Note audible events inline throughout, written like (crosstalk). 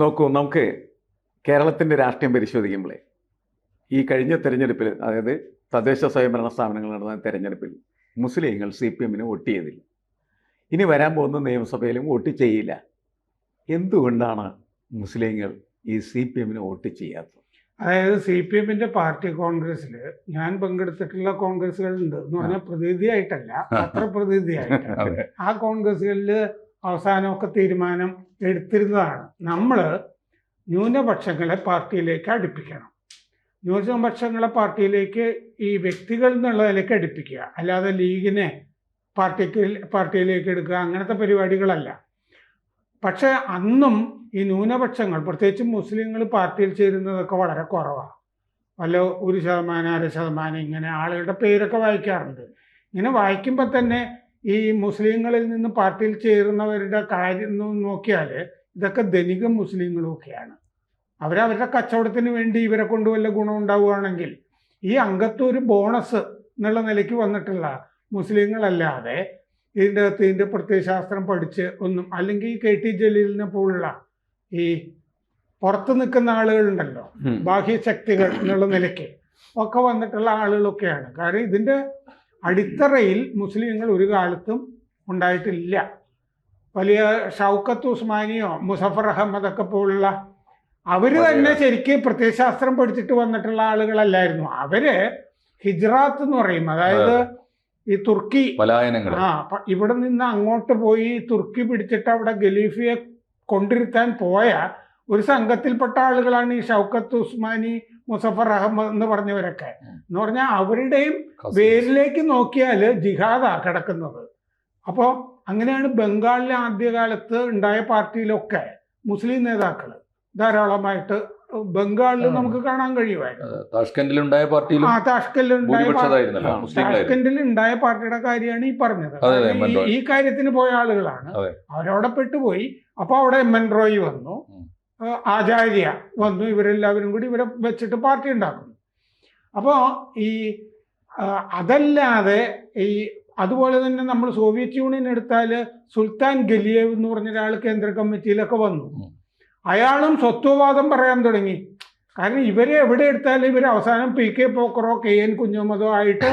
നോക്കൂ നമുക്ക് കേരളത്തിന്റെ രാഷ്ട്രീയം പരിശോധിക്കുമ്പോഴേ ഈ കഴിഞ്ഞ തെരഞ്ഞെടുപ്പിൽ അതായത് തദ്ദേശ സ്വയംഭരണ സ്ഥാപനങ്ങൾ നടന്ന തെരഞ്ഞെടുപ്പിൽ മുസ്ലിങ്ങൾ സി പി എമ്മിന് വോട്ട് ചെയ്തില്ല. ഇനി വരാൻ പോകുന്ന നിയമസഭയിലും വോട്ട് ചെയ്യില്ല. എന്തുകൊണ്ടാണ് മുസ്ലിങ്ങൾ ഈ സി പി എമ്മിന് വോട്ട് ചെയ്യാത്തത്? അതായത് സി പി എമ്മിന്റെ പാർട്ടി കോൺഗ്രസ്സിൽ ഞാൻ പങ്കെടുത്തിട്ടുള്ള കോൺഗ്രസ്സുകളുണ്ട് എന്ന് പറഞ്ഞാൽ പ്രതിനിധിയായിട്ടല്ല അത്ര പ്രതിനിധിയായിട്ട് (laughs) ആ കോൺഗ്രസ്സുകളിൽ അവസാനമൊക്കെ തീരുമാനം എടുത്തിരുന്നതാണ്. നമ്മൾ ന്യൂനപക്ഷങ്ങളെ പാർട്ടിയിലേക്ക് അടുപ്പിക്കണം. ന്യൂനപക്ഷങ്ങളെ പാർട്ടിയിലേക്ക് ഈ വ്യക്തികൾ എന്നുള്ള നിലയ്ക്ക് അടുപ്പിക്കുക. അല്ലാതെ ലീഗിനെ പാർട്ടിക്ക് പാർട്ടിയിലേക്ക് എടുക്കുക അങ്ങനത്തെ പരിപാടികളല്ല. പക്ഷേ അന്നും ഈ ന്യൂനപക്ഷങ്ങൾ പ്രത്യേകിച്ച് മുസ്ലിങ്ങൾ പാർട്ടിയിൽ ചേരുന്നതൊക്കെ വളരെ കുറവാണ് വല്ല ഒരു ശതമാനം അര ശതമാനം ഇങ്ങനെ ആളുകളുടെ പേരൊക്കെ വായിക്കാറുണ്ട്. ഇങ്ങനെ വായിക്കുമ്പോൾ തന്നെ ഈ മുസ്ലിങ്ങളിൽ നിന്ന് പാർട്ടിയിൽ ചേരുന്നവരുടെ കാര്യം നോക്കിയാൽ ഇതൊക്കെ ധനിക മുസ്ലിങ്ങളുമൊക്കെയാണ് അവരവരുടെ കച്ചവടത്തിന് വേണ്ടി ഇവരെ കൊണ്ട് വല്ല ഗുണം ഉണ്ടാവുകയാണെങ്കിൽ ഈ അംഗത്വം ഒരു ബോണസ് എന്നുള്ള നിലയ്ക്ക് വന്നിട്ടുള്ള മുസ്ലിങ്ങളല്ലാതെ ഇതിന്റെ അകത്ത് ഇതിന്റെ പ്രത്യയശാസ്ത്രം പഠിച്ച് ഒന്നും അല്ലെങ്കിൽ കെ ടി ജലീലിനെ പോലുള്ള ഈ പുറത്ത് നിൽക്കുന്ന ആളുകളുണ്ടല്ലോ ബാഹ്യശക്തികൾ എന്നുള്ള നിലയ്ക്ക് ഒക്കെ വന്നിട്ടുള്ള ആളുകളൊക്കെയാണ്. കാരണം ഇതിന്റെ അടിത്തറയിൽ മുസ്ലിങ്ങൾ ഒരു കാലത്തും ഉണ്ടായിട്ടില്ല. വലിയ ഷൗക്കത്ത് ഉസ്മാനിയോ മുസഫർ അഹമ്മദൊക്കെ പോലുള്ള അവർ തന്നെ ശരിക്ക് പ്രത്യയശാസ്ത്രം പഠിച്ചിട്ട് വന്നിട്ടുള്ള ആളുകളല്ലായിരുന്നു. അവർ ഹിജ്റാത്ത് എന്ന് പറയും. അതായത് ഈ തുർക്കി പലായനങ്ങൾ ആ ഇവിടെ നിന്ന് അങ്ങോട്ട് പോയി തുർക്കി പിടിച്ചിട്ട് അവിടെ ഗലീഫിയെ കൊണ്ടിരുത്താൻ പോയ ഒരു സംഘത്തിൽപ്പെട്ട ആളുകളാണ് ഈ ഷൗക്കത്ത് ഉസ്മാനി മുസഫർ അഹമ്മദ് എന്ന് പറഞ്ഞവരൊക്കെ. എന്ന് പറഞ്ഞാൽ അവരുടെയും പേരിലേക്ക് നോക്കിയാൽ ജിഹാദാ കിടക്കുന്നത്. അപ്പോൾ അങ്ങനെയാണ് ബംഗാളിലെ ആദ്യകാലത്ത് ഉണ്ടായ പാർട്ടിയിലൊക്കെ മുസ്ലിം നേതാക്കൾ ധാരാളമായിട്ട് ബംഗാളിൽ നമുക്ക് കാണാൻ കഴിയുമായിരുന്നു. താഷ്കന്റിലുണ്ടായ പാർട്ടിയിലും ആ പാർട്ടിയുടെ കാര്യമാണ് ഈ പറഞ്ഞത്. ഈ-. കാര്യത്തിന് പോയ ആളുകളാണ്. അവരവിടെ പെട്ടുപോയി. അപ്പൊ അവിടെ എം എൻ റോയി വന്നു. ആചാര്യ വന്നു ഇവരെല്ലാവരും കൂടി ഇവരെ വെച്ചിട്ട് പാർട്ടി ഉണ്ടാക്കുന്നു. അപ്പോൾ ഈ അതല്ലാതെ ഈ അതുപോലെ തന്നെ നമ്മൾ സോവിയറ്റ് യൂണിയൻ എടുത്താൽ സുൽത്താൻ ഗലിയേവ് എന്ന് പറഞ്ഞ ഒരാൾ കേന്ദ്ര കമ്മിറ്റിയിലൊക്കെ വന്നു. അയാളും സ്വത്വവാദം പറയാൻ തുടങ്ങി. കാരണം ഇവരെ എവിടെ എടുത്താലും ഇവർ അവസാനം പി കെ പോക്കറോ കെ എൻ കുഞ്ഞുമതോ ആയിട്ട്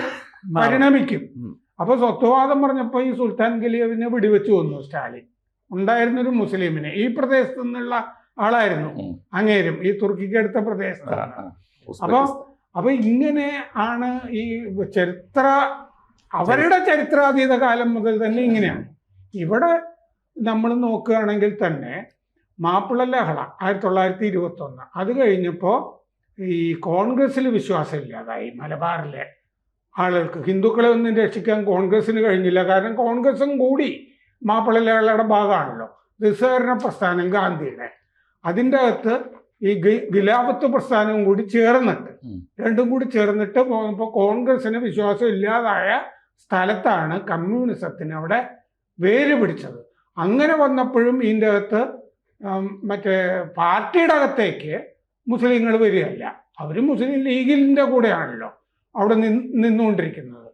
പരിണമിക്കും. അപ്പൊ സ്വത്വവാദം പറഞ്ഞപ്പോൾ ഈ സുൽത്താൻ ഗലിയവിനെ വെടിവെച്ചു വന്നു സ്റ്റാലിൻ. ഉണ്ടായിരുന്നൊരു മുസ്ലിമിനെ. ഈ പ്രദേശത്തു നിന്നുള്ള ആളായിരുന്നു. അങ്ങേരും ഈ തുർക്കിക്ക് അടുത്ത പ്രദേശത്താണ്. അപ്പൊ അപ്പൊ ഇങ്ങനെ ആണ് ഈ ചരിത്ര അവരുടെ ചരിത്രാതീത കാലം മുതൽ തന്നെ ഇങ്ങനെയാണ്. ഇവിടെ നമ്മൾ നോക്കുകയാണെങ്കിൽ തന്നെ മാപ്പിള ലഹള ആയിരത്തി തൊള്ളായിരത്തി ഇരുപത്തി ഒന്ന് അത് കഴിഞ്ഞപ്പോൾ ഈ കോൺഗ്രസ്സിൽ വിശ്വാസം ഇല്ലാതായി മലബാറിലെ ആളുകൾക്ക് ഹിന്ദുക്കളെ ഒന്നും രക്ഷിക്കാൻ കോൺഗ്രസ്സിന് കഴിഞ്ഞില്ല. കാരണം കോൺഗ്രസും കൂടി മാപ്പിള ലഹളയുടെ ഭാഗമാണല്ലോ. നിസ്സഹകരണ പ്രസ്ഥാനം ഗാന്ധിയുടെ. അതിന്റെ അകത്ത് ഈ ഖിലാഫത്ത് പ്രസ്ഥാനവും കൂടി ചേർന്നിട്ട് രണ്ടും കൂടി ചേർന്നിട്ട് പോകുമ്പോൾ കോൺഗ്രസിന് വിശ്വാസം ഇല്ലാതായ സ്ഥലത്താണ് കമ്മ്യൂണിസത്തിന് അവിടെ വേര് പിടിച്ചത്. അങ്ങനെ വന്നപ്പോഴും ഇതിന്റെ അകത്ത് മറ്റേ പാർട്ടിയുടെ അകത്തേക്ക് മുസ്ലിങ്ങൾ വരികയല്ല. അവർ മുസ്ലിം ലീഗിന്റെ കൂടെയാണല്ലോ അവിടെ നിന്ന് നിന്നുകൊണ്ടിരിക്കുന്നത്.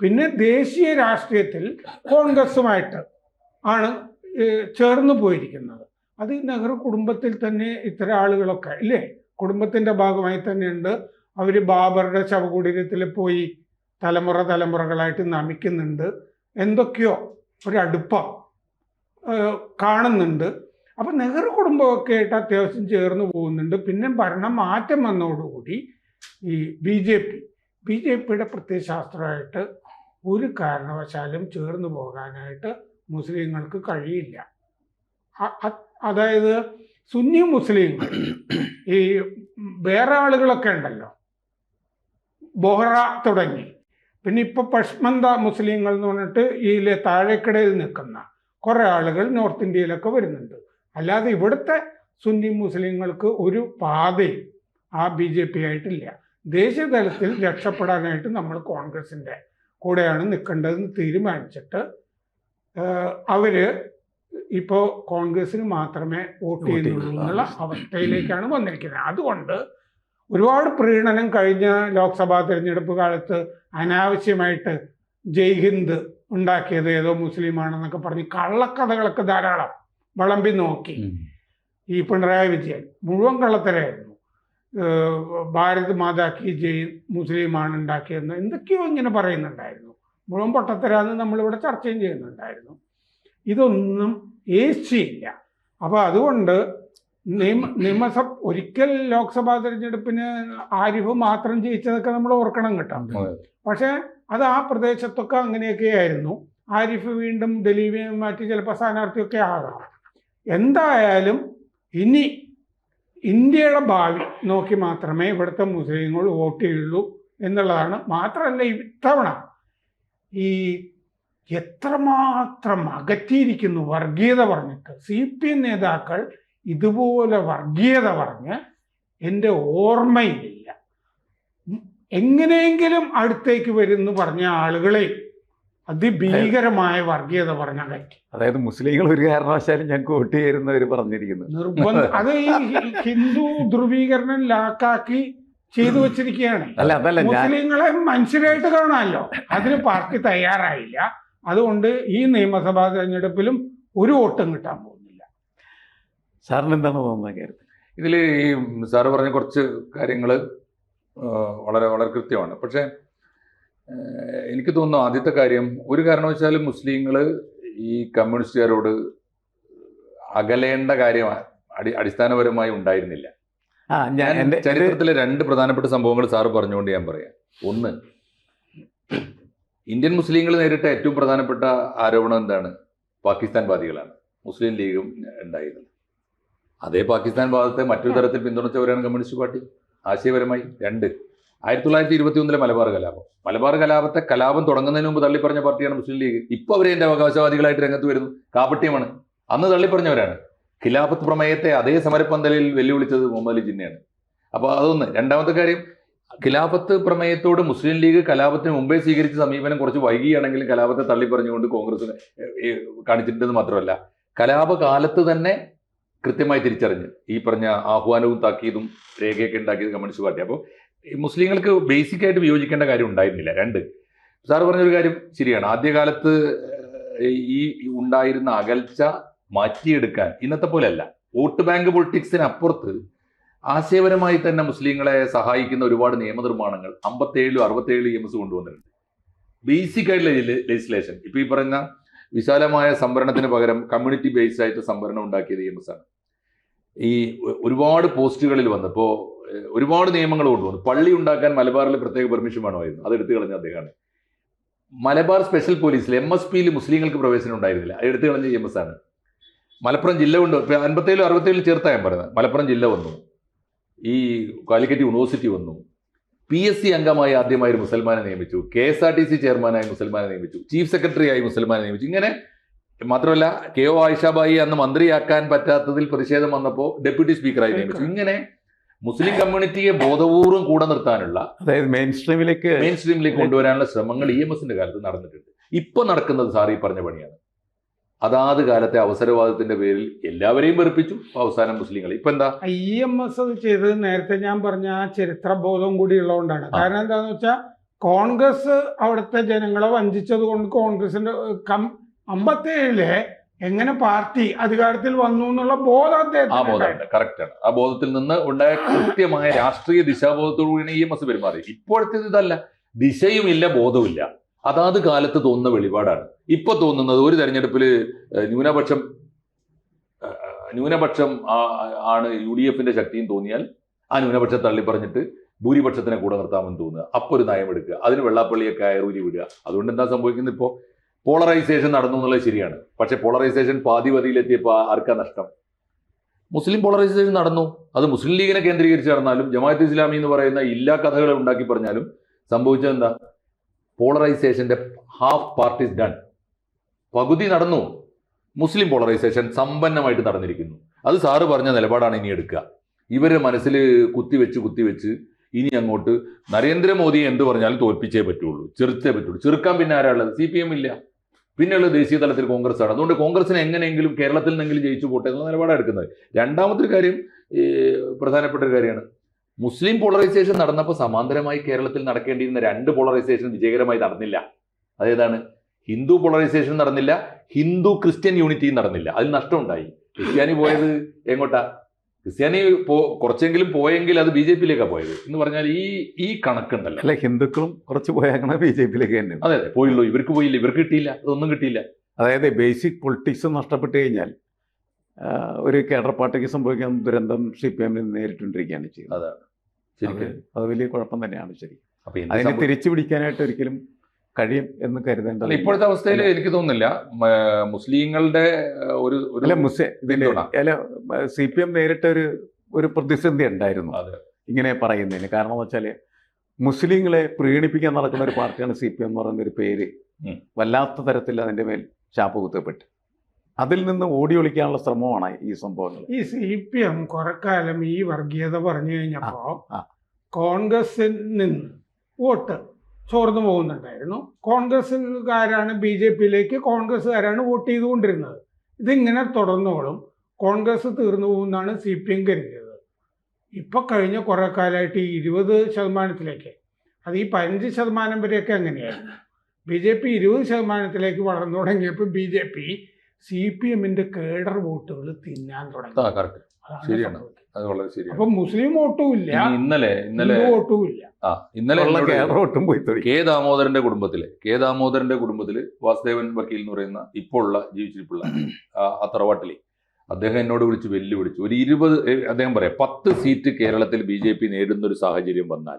പിന്നെ ദേശീയ രാഷ്ട്രീയത്തിൽ കോൺഗ്രസുമായിട്ട് ആണ് ചേർന്ന് പോയിരിക്കുന്നത്. അത് നെഹ്റു കുടുംബത്തിൽ തന്നെ ഇത്തരം ആളുകളൊക്കെ ഇല്ലേ? കുടുംബത്തിന്റെ ഭാഗമായി തന്നെയുണ്ട്. അവർ ബാബറുടെ ശവകുടീരത്തിൽ പോയി തലമുറ തലമുറകളായിട്ട് നമിക്കുന്നുണ്ട്. എന്തൊക്കെയോ ഒരു അടുപ്പം കാണുന്നുണ്ട്. അപ്പം നെഹ്റു കുടുംബമൊക്കെ ആയിട്ട് അത്യാവശ്യം ചേർന്ന് പോകുന്നുണ്ട്. പിന്നെ ഭരണം മാറ്റം വന്നതോടുകൂടി ഈ B J P B J പിയുടെ പ്രത്യയശാസ്ത്രമായിട്ട് ഒരു കാരണവശാലും ചേർന്ന് പോകാനായിട്ട് മുസ്ലിങ്ങൾക്ക് കഴിയില്ല. അതായത് സുന്നി മുസ്ലിങ്ങൾ ഈ വേറെ ആളുകളൊക്കെ ഉണ്ടല്ലോ. ബോഹറ തുടങ്ങി. പിന്നെ ഇപ്പോൾ പഷ്മന്ത മുസ്ലിങ്ങൾ എന്ന് പറഞ്ഞിട്ട് ഈ താഴേക്കിടയിൽ നിൽക്കുന്ന കുറേ ആളുകൾ നോർത്ത് ഇന്ത്യയിലൊക്കെ വരുന്നുണ്ട്. അല്ലാതെ ഇവിടുത്തെ സുന്നി മുസ്ലിങ്ങൾക്ക് ഒരു പാതയും ആ ബി ജെ പി ആയിട്ടില്ല. ദേശീയ തലത്തിൽ രക്ഷപ്പെടാനായിട്ട് നമ്മൾ കോൺഗ്രസിന്റെ കൂടെയാണ് നിൽക്കേണ്ടതെന്ന് തീരുമാനിച്ചിട്ട് അവർ ഇപ്പോൾ കോൺഗ്രസിന് മാത്രമേ വോട്ട് ചെയ്യുന്നുള്ളൂ. എന്നുള്ള അവസ്ഥയിലേക്കാണ് വന്നിരിക്കുന്നത്. അതുകൊണ്ട് ഒരുപാട് പ്രീണനം കഴിഞ്ഞ ലോക്സഭാ തിരഞ്ഞെടുപ്പ് കാലത്ത് അനാവശ്യമായിട്ട് ജയ് ഹിന്ദ് ഉണ്ടാക്കിയത് ഏതോ മുസ്ലിമാണെന്നൊക്കെ പറഞ്ഞ് കള്ളക്കഥകളൊക്കെ ധാരാളം വിളമ്പി നോക്കി. ഈ പിണറായി വിജയൻ മുഴുവൻ കള്ളത്തരായിരുന്നു. ഭാരത് മാതാ കി ജയ് മുസ്ലിമാണ് ഉണ്ടാക്കിയെന്ന് എന്തൊക്കെയോ ഇങ്ങനെ പറയുന്നുണ്ടായിരുന്നു. മുഴുവൻ പൊട്ടത്തരാന്ന് നമ്മളിവിടെ ചർച്ചയും ചെയ്യുന്നുണ്ടായിരുന്നു. ഇതൊന്നും ഏശിയില്ല അപ്പോൾ അതുകൊണ്ട് നിയമ നിയമസഭ ഒരിക്കൽ ലോക്സഭാ തെരഞ്ഞെടുപ്പിന് ആരിഫ് മാത്രം ജയിച്ചതൊക്കെ നമ്മൾ ഓർക്കണം കേട്ടോ. പക്ഷേ അത് ആ പ്രദേശത്തൊക്കെ അങ്ങനെയൊക്കെ ആയിരുന്നു ആരിഫ് വീണ്ടും ദിലീപിനെ മാറ്റി ചിലപ്പോൾ സ്ഥാനാർത്ഥിയൊക്കെ ആകാം. എന്തായാലും ഇനി ഇന്ത്യയുടെ ഭാവി നോക്കി മാത്രമേ ഇവിടുത്തെ മുസ്ലിങ്ങൾ വോട്ട് ചെയ്യുള്ളൂ എന്നുള്ളതാണ്. മാത്രമല്ല ഇത്തവണ ഈ എത്രമാത്രം അകറ്റിയിരിക്കുന്നു വർഗീയത പറഞ്ഞിട്ട് സി പി എം നേതാക്കൾ ഇതുപോലെ വർഗീയത പറഞ്ഞ് എന്റെ ഓർമ്മയില്ല എങ്ങനെയെങ്കിലും അടുത്തേക്ക് വരുന്ന പറഞ്ഞ ആളുകളെ അതിഭീകരമായ വർഗീയത പറഞ്ഞ പറഞ്ഞകറ്റി അതായത് മുസ്ലിങ്ങൾ ഒരു കാരണവശാലും ഞങ്ങൾക്ക് വോട്ട് ചെയ്യുന്നവർ പറഞ്ഞിരിക്കുന്നു. നിർബന്ധം. അത് ഈ ഹിന്ദു ധ്രുവീകരണം ലാക്കാക്കി ചെയ്തു വെച്ചിരിക്കുകയാണ്. മുസ്ലിങ്ങളെ മനുഷ്യരായിട്ട് കാണാമല്ലോ. അതിന് പാർട്ടി തയ്യാറായില്ല. അതുകൊണ്ട് ഈ നിയമസഭാ തെരഞ്ഞെടുപ്പിലും ഒരു വോട്ടും കിട്ടാൻ പോകുന്നില്ല. സാറിന് എന്താണ് തോന്നുന്നത് കാര്യത്തിൽ? ഇതിൽ ഈ സാറ് പറഞ്ഞ കുറച്ച് കാര്യങ്ങൾ വളരെ വളരെ കൃത്യമാണ്. പക്ഷേ എനിക്ക് തോന്നുന്നു ആദ്യത്തെ കാര്യം ഒരു കാരണവശാലും മുസ്ലിങ്ങൾ ഈ കമ്മ്യൂണിസ്റ്റുകാരോട് അകലേണ്ട കാര്യം അടി അടിസ്ഥാനപരമായി ഉണ്ടായിരുന്നില്ല. ആ ഞാൻ ഞാൻ ചരിത്രത്തിലെ രണ്ട് പ്രധാനപ്പെട്ട സംഭവങ്ങൾ സാറ് പറഞ്ഞുകൊണ്ട് ഞാൻ പറയാം. ഒന്ന് ഇന്ത്യൻ മുസ്ലിങ്ങൾ നേരിട്ട ഏറ്റവും പ്രധാനപ്പെട്ട ആരോപണം എന്താണ്? പാകിസ്ഥാൻ വാദികളാണ്. മുസ്ലിം ലീഗും ഉണ്ടായിരുന്നത് അതേ പാകിസ്ഥാൻ വാദത്തെ മറ്റൊരു തരത്തിൽ പിന്തുണച്ചവരാണ് കമ്മ്യൂണിസ്റ്റ് പാർട്ടി. ആശയപരമായി രണ്ട്. ആയിരത്തി തൊള്ളായിരത്തി ഇരുപത്തി ഒന്നിലെ മലബാർ കലാപം. മലബാർ കലാപത്തെ കലാപം തുടങ്ങുന്നതിന് മുമ്പ് തള്ളിപ്പറഞ്ഞ പാർട്ടിയാണ് മുസ്ലിം ലീഗ്. ഇപ്പോൾ അവരെ എന്റെ അവകാശവാദികളായിട്ട് രംഗത്ത് വരുന്നു. കാപട്യമാണ്. അന്ന് തള്ളിപ്പറഞ്ഞവരാണ്. ഖിലാഫത്ത് പ്രമേയത്തെ അതേ സമരപ്പന്തലിൽ വെല്ലുവിളിച്ചത് മുഹമ്മദ് അലി ജിന്നയാണ്. അപ്പോൾ അതൊന്ന്. രണ്ടാമത്തെ കാര്യം ഖിലാഫത്ത് പ്രമേയത്തോട് മുസ്ലിം ലീഗ് കലാപത്തിന് മുമ്പേ സ്വീകരിച്ച സമീപനം കുറച്ച് വൈകിയാണെങ്കിലും കലാപത്തെ തള്ളിപ്പറഞ്ഞുകൊണ്ട് കോൺഗ്രസ് കാണിച്ചിട്ടുണ്ടെന്ന് മാത്രമല്ല കലാപകാലത്ത് തന്നെ കൃത്യമായി തിരിച്ചറിഞ്ഞ്. ഈ പറഞ്ഞ ആഹ്വാനവും താക്കീതും രേഖയൊക്കെ ഉണ്ടാക്കിയത് കമ്മ്യൂണിസ്റ്റ് പാർട്ടി. അപ്പോൾ മുസ്ലിങ്ങൾക്ക് ബേസിക് ആയിട്ട് വിയോജിക്കേണ്ട കാര്യം ഉണ്ടായിരുന്നില്ല. രണ്ട് സാറ് പറഞ്ഞൊരു കാര്യം ശരിയാണ്. ആദ്യകാലത്ത് ഈ ഉണ്ടായിരുന്ന അകൽച്ച മാറ്റിയെടുക്കാൻ ഇന്നത്തെ പോലെയല്ല. വോട്ട് ബാങ്ക് പൊളിറ്റിക്സിന് അപ്പുറത്ത് ആശയപരമായി തന്നെ മുസ്ലിങ്ങളെ സഹായിക്കുന്ന ഒരുപാട് നിയമനിർമ്മാണങ്ങൾ അമ്പത്തേഴിലും അറുപത്തേഴിലും എം എസ് കൊണ്ടുവന്നിട്ടുണ്ട്. ബേസിക് ആയിട്ടുള്ള ലെജിസ്ലേഷൻ ഇപ്പൊ ഈ പറഞ്ഞ വിശാലമായ സംവരണത്തിന് പകരം കമ്മ്യൂണിറ്റി ബേസ്ഡ് ആയിട്ട് സംവരണം ഉണ്ടാക്കിയത് എം എസ് ആണ്. ഈ ഒരുപാട് പോസ്റ്റുകളിൽ വന്നപ്പോൾ ഒരുപാട് നിയമങ്ങൾ കൊണ്ടുവന്നു. പള്ളി ഉണ്ടാക്കാൻ മലബാറിൽ പ്രത്യേക പെർമിഷൻ വേണമായിരുന്നു അത് എടുത്തു കളഞ്ഞ അദ്ദേഹമാണ്. മലബാർ സ്പെഷ്യൽ പോലീസിൽ എം എസ് പിയിൽ മുസ്ലിങ്ങൾക്ക് പ്രവേശനം ഉണ്ടായിരുന്നില്ല. അത് എടുത്തു കളഞ്ഞ എം എസ് ആണ്. മലപ്പുറം ജില്ല കൊണ്ട് അൻപത്തേഴിലും അറുപത്തേഴിലും ചേർത്താൻ ഞാൻ പറയുന്നത് മലപ്പുറം ജില്ല വന്നു. ഈ കാലിക്കറ്റ് യൂണിവേഴ്സിറ്റി വന്നു. പി എസ് സി അംഗമായി ആദ്യമായി ഒരു മുസൽമാനെ നിയമിച്ചു. K S R T C ചെയർമാനായി മുസൽമാനെ നിയമിച്ചു. ചീഫ് സെക്രട്ടറി ആയി മുസൽമാനെ നിയമിച്ചു. ഇങ്ങനെ മാത്രമല്ല കെ ഒ ആയിഷാബായി അന്ന് മന്ത്രിയാക്കാൻ പറ്റാത്തതിൽ പ്രതിഷേധം വന്നപ്പോൾ ഡെപ്യൂട്ടി സ്പീക്കറായി നിയമിച്ചു. ഇങ്ങനെ മുസ്ലിം കമ്മ്യൂണിറ്റിയെ ബോധപൂർവം കൂടെ നിർത്താനുള്ള അതായത് മെയിൻ സ്ട്രീമിലേക്ക് മെയിൻ സ്ട്രീമിലേക്ക് കൊണ്ടുവരാനുള്ള ശ്രമങ്ങൾ ഇ എം എസിന്റെ കാലത്ത് നടന്നിട്ടുണ്ട്. ഇപ്പൊ നടക്കുന്നത് സാർ ഈ പറഞ്ഞ പണിയാണ്. അതാത് കാലത്തെ അവസരവാദത്തിന്റെ പേരിൽ എല്ലാവരെയും വെറുപ്പിച്ചു. അവസാനം മുസ്ലിങ്ങളെ ഇപ്പൊ എന്താ? ഇ എം എസ് അത് ചെയ്തത് നേരത്തെ ഞാൻ പറഞ്ഞ ആ ചരിത്രബോധം കൂടി ഉള്ളതുകൊണ്ടാണ്. കാരണം എന്താണെന്ന് വെച്ചാൽ കോൺഗ്രസ് അവിടുത്തെ ജനങ്ങളെ വഞ്ചിച്ചത് കൊണ്ട് കോൺഗ്രസിന്റെ കം അമ്പത്തേഴിലെ എങ്ങനെ പാർട്ടി അധികാരത്തിൽ വന്നു എന്നുള്ള ബോധം ആ അദ്ദേഹത്തിന് ബോധമുണ്ട് ആ ബോധത്തിൽ നിന്ന് ഉണ്ടായ കൃത്യമായ രാഷ്ട്രീയ ദിശാബോധത്തോടുകൂടിയാണ് ഇ എം എസ് പെരുമാറി. ഇപ്പോഴത്തേത് ഇതല്ല. ദിശയുമില്ല ബോധവുമില്ല. അതാത് കാലത്ത് തോന്നുന്ന വെളിപാടാണ്. ഇപ്പൊ തോന്നുന്നത് ഒരു തെരഞ്ഞെടുപ്പിൽ ന്യൂനപക്ഷം ന്യൂനപക്ഷം ആണ് യു ഡി എഫിന്റെ ശക്തിയും തോന്നിയാൽ ആ ന്യൂനപക്ഷം തള്ളി പറഞ്ഞിട്ട് ഭൂരിപക്ഷത്തിനെ കൂടെ നിർത്താമെന്ന് തോന്നുക. അപ്പോൾ ഒരു നയം എടുക്കുക. അതിന് വെള്ളാപ്പള്ളിയെ കയറൂരി വിടുക. അതുകൊണ്ട് എന്താ സംഭവിക്കുന്നത് ഇപ്പോൾ പോളറൈസേഷൻ നടന്നു എന്നുള്ളത് ശരിയാണ്. പക്ഷെ പോളറൈസേഷൻ പാതിപതിയിലെത്തിയപ്പോൾ ആർക്കാ നഷ്ടം? മുസ്ലിം പോളറൈസേഷൻ നടന്നു. അത് മുസ്ലിം ലീഗിനെ കേന്ദ്രീകരിച്ച് നടന്നാലും ജമാഅത്ത് ഇസ്ലാമി എന്ന് പറയുന്ന എല്ലാ കഥകളും ഉണ്ടാക്കി പറഞ്ഞാലും സംഭവിച്ചത് എന്താ പോളറൈസേഷന്റെ ഹാഫ് പാർട്ട് ഡൺ. പകുതി നടന്നു. മുസ്ലിം പോളറൈസേഷൻ സമ്പന്നമായിട്ട് നടന്നിരിക്കുന്നു. അത് സാറ് പറഞ്ഞ നിലപാടാണ് ഇനി എടുക്കുക. ഇവരുടെ മനസ്സിൽ കുത്തിവെച്ച് കുത്തിവെച്ച് ഇനി അങ്ങോട്ട് നരേന്ദ്രമോദിയെ എന്ത് പറഞ്ഞാലും തോൽപ്പിച്ചേ പറ്റുള്ളൂ. ചെറുത്തേ പറ്റുള്ളൂ. ചെറുക്കാൻ പിന്നെ ആരാ ഉള്ളത്? സി പി എം ഇല്ല. പിന്നെയുള്ള ദേശീയ തലത്തിൽ കോൺഗ്രസ് ആണ്. അതുകൊണ്ട് കോൺഗ്രസിനെ എങ്ങനെയെങ്കിലും കേരളത്തിൽ നിന്നെങ്കിലും ജയിച്ചു പോട്ടെ എന്ന നിലപാടാണ് എടുക്കുന്നത്. രണ്ടാമത്തെ കാര്യം പ്രധാനപ്പെട്ട ഒരു കാര്യമാണ്. മുസ്ലിം പോളറൈസേഷൻ നടന്നപ്പോൾ സമാന്തരമായി കേരളത്തിൽ നടക്കേണ്ടിയിരുന്ന രണ്ട് പോളറൈസേഷൻ വിജയകരമായി നടന്നില്ല. അതേതാണ്? ഹിന്ദു പോളറൈസേഷൻ നടന്നില്ല ഹിന്ദു ക്രിസ്ത്യൻ യൂണിറ്റിയും നടന്നില്ല. അതിൽ നഷ്ടമുണ്ടായി. ക്രിസ്ത്യാനി പോയത് എങ്ങോട്ടാ? ക്രിസ്ത്യാനി പോ കുറച്ചെങ്കിലും പോയെങ്കിൽ അത് ബി ജെ പിയിലേക്കാണ് പോയത്. എന്ന് പറഞ്ഞാൽ ഈ ഈ കണക്കുണ്ടല്ലോ. അല്ലെ ഹിന്ദുക്കളും കുറച്ച് പോയേക്കണ ബി ജെ പിയിലേക്ക് തന്നെ. അതെ അതെ. പോയുള്ളൂ. ഇവർക്ക് പോയില്ല. ഇവർക്ക് കിട്ടിയില്ല. അതൊന്നും കിട്ടിയില്ല. അതായത് ബേസിക് പൊളിറ്റിക്സ് നഷ്ടപ്പെട്ടു കഴിഞ്ഞാൽ ഒരു കേഡർ പാർട്ടിക്ക് സംഭവിക്കുന്ന ദുരന്തം സി പി എമ്മിൽ നേരിട്ടുകൊണ്ടിരിക്കുകയാണ് ചെയ്യുന്നത് അത് വലിയ കുഴപ്പം തന്നെയാണ് ശരി. അതിനെ തിരിച്ചു പിടിക്കാനായിട്ട് ഒരിക്കലും കഴിയും എന്ന് കരുതേണ്ട കരുതേണ്ടത് ഇപ്പോഴത്തെ അവസ്ഥയിൽ എനിക്ക് തോന്നുന്നില്ല. മുസ്ലിങ്ങളുടെ ഒരു അല്ല മുസ്ലിം സി പി എം നേരിട്ട ഒരു ഒരു പ്രതിസന്ധി ഉണ്ടായിരുന്നു. ഇങ്ങനെ പറയുന്നതിന്. കാരണം എന്ന് വെച്ചാൽ മുസ്ലിങ്ങളെ പ്രീണിപ്പിക്കാൻ നടക്കുന്ന ഒരു പാർട്ടിയാണ് സി പി എം എന്ന് പറയുന്ന ഒരു പേര്. വല്ലാത്ത തരത്തിൽ അതിന്റെ മേൽ ചാപ്പ് കുത്തപ്പെട്ട് അതിൽ നിന്ന് ഓടി ഒളിക്കാനുള്ള ശ്രമമാണ് ഈ സംഭവങ്ങൾ. ഈ സി പി എം കുറെ കാലം ഈ വർഗീയത പറഞ്ഞു കഴിഞ്ഞപ്പോ ആ. കോൺഗ്രസിൽ നിന്ന് വോട്ട് ചോർന്നു പോകുന്നുണ്ടായിരുന്നു. കോൺഗ്രസ്സുകാരാണ് ബി ജെ പിയിലേക്ക് കോൺഗ്രസ്സുകാരാണ് വോട്ട് ചെയ്തുകൊണ്ടിരുന്നത്. ഇതിങ്ങനെ തുടർന്നോളും കോൺഗ്രസ് തീർന്നു പോകുമെന്നാണ് സി പി എം കരുതിയത്. ഇപ്പൊ കഴിഞ്ഞ കുറെ കാലമായിട്ട് ഈ ഇരുപത് ശതമാനത്തിലേക്ക് അത് ഈ പതിനഞ്ച് ശതമാനം വരെയൊക്കെ അങ്ങനെയായിരുന്നു. ബി ജെ പി ഇരുപത് ശതമാനത്തിലേക്ക് വളർന്നു തുടങ്ങിയപ്പോൾ B J P C P എമ്മിന്റെ കേഡർ വോട്ടുകൾ തിന്നാൻ തുടങ്ങി. ശരിയാണ്. അത് വളരെ ശരിയാണ്. അപ്പൊ മുസ്ലിം വോട്ടും ഇല്ല ഇന്നലെ ഇന്നലെ വോട്ടും ഇല്ല ആ ഇന്നലെ ഒട്ടും പോയി കെ ദാമോദരന്റെ കുടുംബത്തിൽ കെ ദാമോദരന്റെ കുടുംബത്തിൽ വാസുദേവൻ വക്കീൽ എന്ന് പറയുന്ന ഇപ്പോൾ ഉള്ള ജീവിച്ചിരിപ്പുള്ള ആ തറവാട്ടിലെ അദ്ദേഹം എന്നോട് വിളിച്ച് വെല്ലുവിളിച്ചു. ഒരു ഇരുപത് അദ്ദേഹം പറയാം പത്ത് സീറ്റ് കേരളത്തിൽ ബി ജെ പി നേടുന്ന ഒരു സാഹചര്യം വന്നാൽ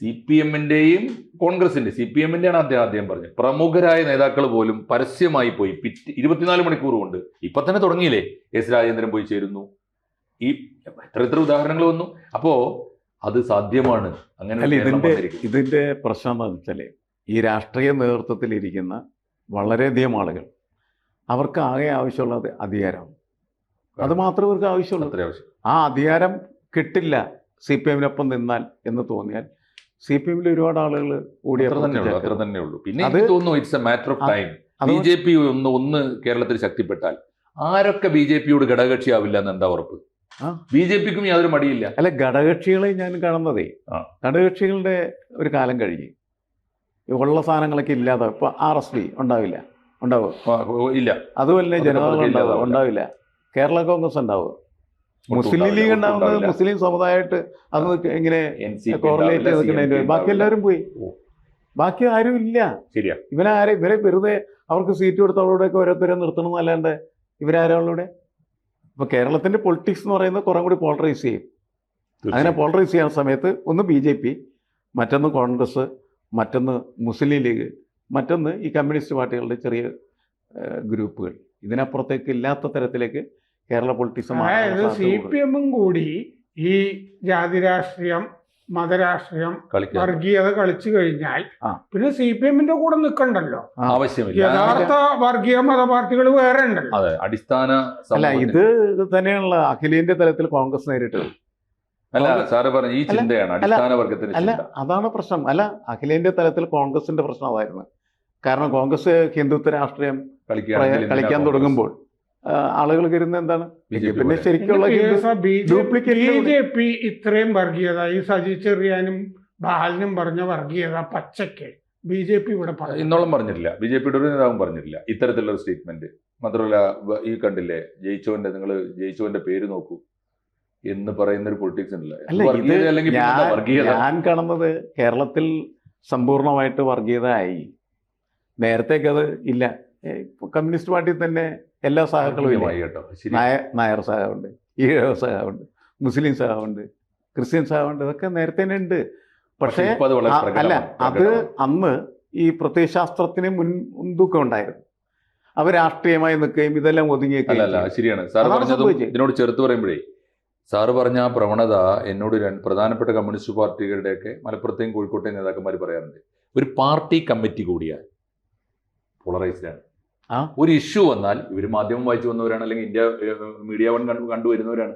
സി പി എമ്മിന്റെയും കോൺഗ്രസിന്റെ സി പി എമ്മിന്റെയാണ് അദ്ദേഹം അദ്ദേഹം പറഞ്ഞത്. പ്രമുഖരായ നേതാക്കൾ പോലും പരസ്യമായി പോയി പിറ്റ് ഇരുപത്തിനാല് മണിക്കൂർ കൊണ്ട്. ഇപ്പം തന്നെ തുടങ്ങിയില്ലേ? എസ് രാജേന്ദ്രൻ പോയി ചേരുന്നു. ഈ എത്ര എത്ര ഉദാഹരണങ്ങൾ വന്നു? അപ്പോൾ അത് സാധ്യമാണ്. അങ്ങനെ ഇതിന്റെ ഇതിന്റെ ഇതിന്റെ പ്രശ്നം എന്താണെന്ന് വെച്ചാൽ ഈ രാഷ്ട്രീയ നേതൃത്വത്തിലിരിക്കുന്ന വളരെയധികം ആളുകൾ അവർക്ക് ആകെ ആവശ്യമുള്ളത് അധികാരമാണ്. അത് മാത്രമേ അവർക്ക് ആവശ്യമുള്ളൂ. ആ അധികാരം കിട്ടില്ല സി പി എമ്മിനൊപ്പം നിന്നാൽ എന്ന് തോന്നിയാൽ സി പി എമ്മിൽ ഒരുപാട് ആളുകൾ ഓടി അത്ര തന്നെ ഉള്ളൂ പിന്നെ എനിക്ക് തോന്നുന്നു it's a matter of time അത് ബി ജെ പി ഒന്ന് ഒന്ന് കേരളത്തിൽ ശക്തിപ്പെട്ടാൽ ആരൊക്കെ ബി ജെ പിയോട് ഘടകകക്ഷിയാവില്ല എന്ന് എന്താ ഉറപ്പ്. ബി ജെ പിക്കും യാതൊരു മടിയില്ല. അല്ല ഘടകകക്ഷികളെ ഞാൻ കാണുന്നതേ. ഘടകകക്ഷികളുടെ ഒരു കാലം കഴിഞ്ഞ്. ഉള്ള സാധനങ്ങളൊക്കെ ഇല്ലാതെ ഇപ്പൊ ആർ എസ് പി ഉണ്ടാവില്ല. ഉണ്ടാവും. ഇല്ല. അതുപോലെ ജനതാദൾ. ഉണ്ടാവില്ല. കേരള കോൺഗ്രസ് ഉണ്ടാവുക ഒട്ടും മുസ്ലിം ലീഗ് ഉണ്ടാവുന്നത് മുസ്ലിം സമുദായമായിട്ട് അന്ന് ഇങ്ങനെ കോറിലേറ്റ് നിൽക്കുന്നതിന്റെ ബാക്കി എല്ലാവരും പോയി. ബാക്കി ആരും ഇല്ല. ശരിയാ. ആരെ ഇവരെ വെറുതെ അവർക്ക് സീറ്റ് കൊടുത്തവരോടെയൊക്കെ ഓരോരുത്തരെ നിർത്തണം എന്നല്ലാണ്ട് ഇവരാരോടെ ഇപ്പൊ കേരളത്തിന്റെ പൊളിറ്റിക്സ് എന്ന് പറയുന്നത് കുറെ കൂടി പോളറൈസ് ചെയ്യും. അങ്ങനെ പോളറൈസ് ചെയ്യുന്ന സമയത്ത് ഒന്ന് ബി ജെ പി മറ്റൊന്ന് കോൺഗ്രസ് മറ്റൊന്ന് മുസ്ലിം ലീഗ് മറ്റൊന്ന് ഈ കമ്മ്യൂണിസ്റ്റ് പാർട്ടികളുടെ ചെറിയ ഗ്രൂപ്പുകൾ. ഇതിനപ്പുറത്തേക്ക് ഇല്ലാത്ത തരത്തിലേക്ക് കേരള പൊളിറ്റിക്സ് അതായത് സി പി എമ്മും കൂടി ഈ ജാതി രാഷ്ട്രീയം മതരാഷ്ട്രീയം വർഗീയത കളിച്ചു കഴിഞ്ഞാൽ പിന്നെ സി പി എമ്മിന്റെ കൂടെ നിൽക്കണ്ടല്ലോ. ആവശ്യമില്ല. യഥാർത്ഥ വർഗീയ മത പാർട്ടികൾ വേറെ ഉണ്ടല്ലോ. അതെ അടിസ്ഥാന അല്ല ഇത് തന്നെയാണല്ലോ അഖിലേന്ത്യ തലത്തിൽ കോൺഗ്രസ് നേരിട്ടത്. അല്ല സാറ് പറഞ്ഞു ഈ ചിന്തയാണ് അടിസ്ഥാന വർഗത്തിന് അല്ല അതാണ് പ്രശ്നം. അല്ല അഖിലേന്ത്യ തലത്തിൽ കോൺഗ്രസിന്റെ പ്രശ്നം അതായിരുന്നു. കാരണം കോൺഗ്രസ് ഹിന്ദുത്വ രാഷ്ട്രീയം കളിക്കാൻ തുടങ്ങുമ്പോൾ ആളുകൾ കരുതുന്നത് എന്താണ്? പിന്നെ. ശരിക്കുള്ള ബി ജെ പി ഇത്രയും വർഗീയത ഈ സജി ചെറിയാനും ബാലനും പറഞ്ഞ വർഗീയത പച്ചക്ക് ബി ജെ പി ഇവിടെ ഇന്നോളം പറഞ്ഞിട്ടില്ല. ബി ജെ പിയുടെ ഒരു നേതാവും പറഞ്ഞിട്ടില്ല. ഇത്തരത്തിലുള്ള ഒരു സ്റ്റേറ്റ്മെന്റ് മാത്രമല്ല ഈ കണ്ടില്ലേ ജയിച്ചവന്റെ നിങ്ങൾ ജയിച്ചവന്റെ പേര് നോക്കൂ എന്ന് പറയുന്ന ഒരു പൊളിറ്റിക്സ് ഉണ്ടല്ലോ ഞാൻ കാണുന്നത് കേരളത്തിൽ സമ്പൂർണമായിട്ട് വർഗീയത ആയി നേരത്തേക്കത് ഇല്ല. കമ്മ്യൂണിസ്റ്റ് പാർട്ടി തന്നെ എല്ലാ സഹാക്കളും കേട്ടോ നായർ നായർ സഹമുണ്ട് ഈഴവ സഹമുണ്ട് മുസ്ലിം സഹമുണ്ട് ക്രിസ്ത്യൻ സഹമുണ്ട് ഇതൊക്കെ നേരത്തെ തന്നെ ഉണ്ട്. പക്ഷേ അല്ല അത്. അന്ന് ഈ പ്രത്യയശാസ്ത്രത്തിന് മുൻ മുൻതൂക്കം ഉണ്ടായിരുന്നു. അവർ രാഷ്ട്രീയമായി നിൽക്കുകയും ഇതെല്ലാം ഒതുങ്ങി അല്ല അല്ല ശരിയാണ്. സാർ പറഞ്ഞത് ഇതിനോട് ചേർത്ത് പറയുമ്പോഴേ സാറ് പറഞ്ഞ ആ പ്രവണത എന്നോട് പ്രധാനപ്പെട്ട കമ്മ്യൂണിസ്റ്റ് പാർട്ടികളുടെയൊക്കെ മലപ്പുറത്തെയും കോഴിക്കോട്ടെയും നേതാക്കന്മാർ പറയാറുണ്ട്. ഒരു പാർട്ടി കമ്മിറ്റി കൂടിയാൽ പോളറൈസ്ഡ് ആണ്. ആ. ഒരു ഇഷ്യൂ വന്നാൽ ഇവർ മാധ്യമം വായിച്ചു വന്നവരാണ് അല്ലെങ്കിൽ ഇന്ത്യ മീഡിയ വൺ കണ്ടു കണ്ടുവരുന്നവരാണ്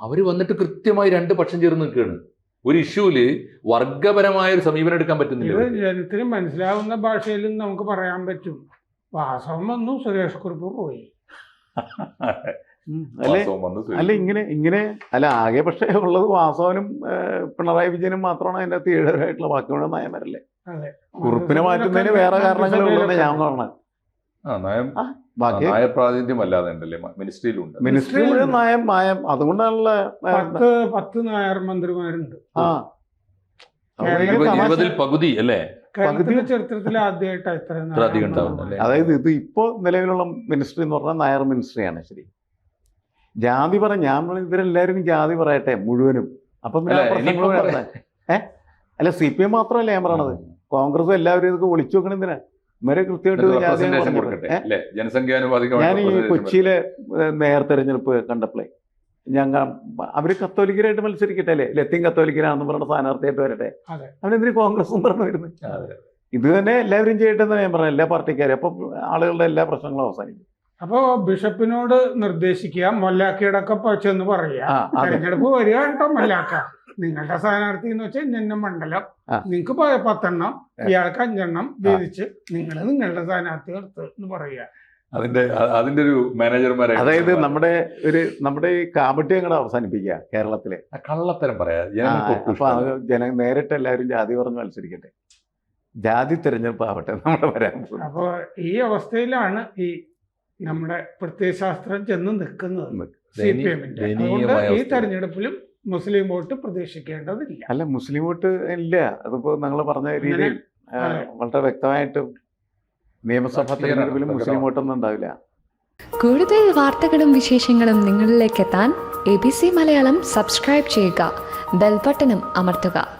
അവർ വന്നിട്ട് കൃത്യമായി രണ്ട് പക്ഷം ചേർന്ന് നിൽക്കുകയാണ്. ഒരു ഇഷ്യൂൽ വർഗപരമായ ഒരു സമീപനം എടുക്കാൻ പറ്റുന്നില്ല. ജനത്തിന് മനസ്സിലാവുന്ന ഭാഷയിലും നമുക്ക് പറയാൻ പറ്റും. വാസവം വന്നു സുരേഷ് കുറിപ്പ് പോയി. അല്ലെ? ഇങ്ങനെ ഇങ്ങനെ അല്ല ആകെ പക്ഷേ ഉള്ളത് വാസവനും പിണറായി വിജയനും മാത്രമാണ് അതിന്റെ അകത്ത് ഈഴവരായിട്ടുള്ള ബാക്കിയുള്ള നയമരല്ലേ കുറിപ്പിനെ മാറ്റുന്നതിന് വേറെ കാരണങ്ങളുണ്ടെന്ന് ഞാൻ കാണണം മിനിസ്ട്രിയിലുണ്ട്. മിനിസ്ട്രിയിൽ നയം അതുകൊണ്ടാണല്ലോ പത്ത് പത്ത് നായർ മന്ത്രിമാരുണ്ട് ആ. ഇരുപതിൽ പകുതി അല്ലേ? ചരിത്രത്തിൽ ആദ്യമായിട്ട്? അതായത് ഇത് ഇപ്പോ നിലവിലുള്ള മിനിസ്ട്രി എന്ന് പറഞ്ഞാൽ നായർ മിനിസ്ട്രിയാണ് ശരി. ജാതി പറ ഞാൻ ഇവരെല്ലാരും ഇവരെല്ലാവരും ജാതി പറയട്ടെ മുഴുവനും. അപ്പം അല്ല, സി പി എം മാത്രമല്ല ഞാൻ പറയണത്? കോൺഗ്രസ് എല്ലാവരും ഇതൊക്കെ ഒളിച്ചു വെക്കണം എന്തിനാ? ഇവരെ കൃത്യമായിട്ട് ഞാൻ ഈ കൊച്ചിയിലെ മേയർ തെരഞ്ഞെടുപ്പ് കണ്ടപ്പോഴേ ഞങ്ങൾ അവർ കത്തോലിക്കരായിട്ട് മത്സരിക്കട്ടെ അല്ലേ? ലത്തീൻ കത്തോലിക്കരാണെന്ന് പറഞ്ഞ സ്ഥാനാർത്ഥിയായിട്ട് വരട്ടെ. അവനെന്തിന് കോൺഗ്രസും പറഞ്ഞു വരുന്നത് അതെ. ഇത് തന്നെ എല്ലാവരും ചെയ്യട്ടെ എന്ന് ഞാൻ പറഞ്ഞു എല്ലാ പാർട്ടിക്കാരും. അപ്പൊ ആളുകളുടെ എല്ലാ പ്രശ്നങ്ങളും അവസാനിക്കും. അപ്പോ ബിഷപ്പിനോട് നിർദ്ദേശിക്കുക മൊല്ലാക്കയുടെ ഒക്കെ ചെന്ന് പറയുക. തെരഞ്ഞെടുപ്പ് വരിക കേട്ടോ മല്ലാക്ക. നിങ്ങളുടെ സ്ഥാനാർത്ഥി എന്ന് വെച്ചാൽ ഇന്ന മണ്ഡലം. നിങ്ങക്ക് നിങ്ങൾക്ക് പത്തെണ്ണം ഇയാൾക്ക് അഞ്ചെണ്ണം വീതിച്ച് നിങ്ങൾ നിങ്ങളുടെ സ്ഥാനാർത്ഥി എടുത്ത് എന്ന് പറയുക. അതിന്റെ അതിന്റെ ഒരു മാനേജർമാരെ അതായത് നമ്മുടെ ഒരു നമ്മുടെ ഈ കാമട്ടി അങ്ങോട്ട് അവസാനിപ്പിക്കുക കേരളത്തിലെ. കള്ളത്തരം പറയാ. അപ്പൊ ജന നേരിട്ട് എല്ലാവരും ജാതി പറഞ്ഞ് മത്സരിക്കട്ടെ. ജാതി തെരഞ്ഞെടുപ്പ് ആവട്ടെ നമ്മുടെ വരാൻ അപ്പൊ അപ്പോൾ ഈ അവസ്ഥയിലാണ് ഈ നമ്മുടെ പ്രത്യയശാസ്ത്രം ചെന്ന് നിൽക്കുന്നത്. സി പി എമ്മിന്റെ. ഈ. തെരഞ്ഞെടുപ്പിലും മുസ്ലിം വോട്ട് പ്രതീക്ഷിക്കേണ്ടതില്ല. അല്ല മുസ്ലിം വോട്ട് ഇല്ല. അതിപ്പോ നിങ്ങൾ പറഞ്ഞ രീതിയിൽ വളരെ വ്യക്തമായിട്ട് നിയമസഭാ. തെരഞ്ഞെടുപ്പിലും മുസ്ലിം വോട്ടൊന്നും ഉണ്ടാവില്ല. കൂടുതൽ വാർത്തകളും വിശേഷങ്ങളും നിങ്ങളിലേക്ക് എത്താൻ A B C Malayalam subscribe ചെയ്യുക. ബെൽബട്ടനും അമർത്തുക.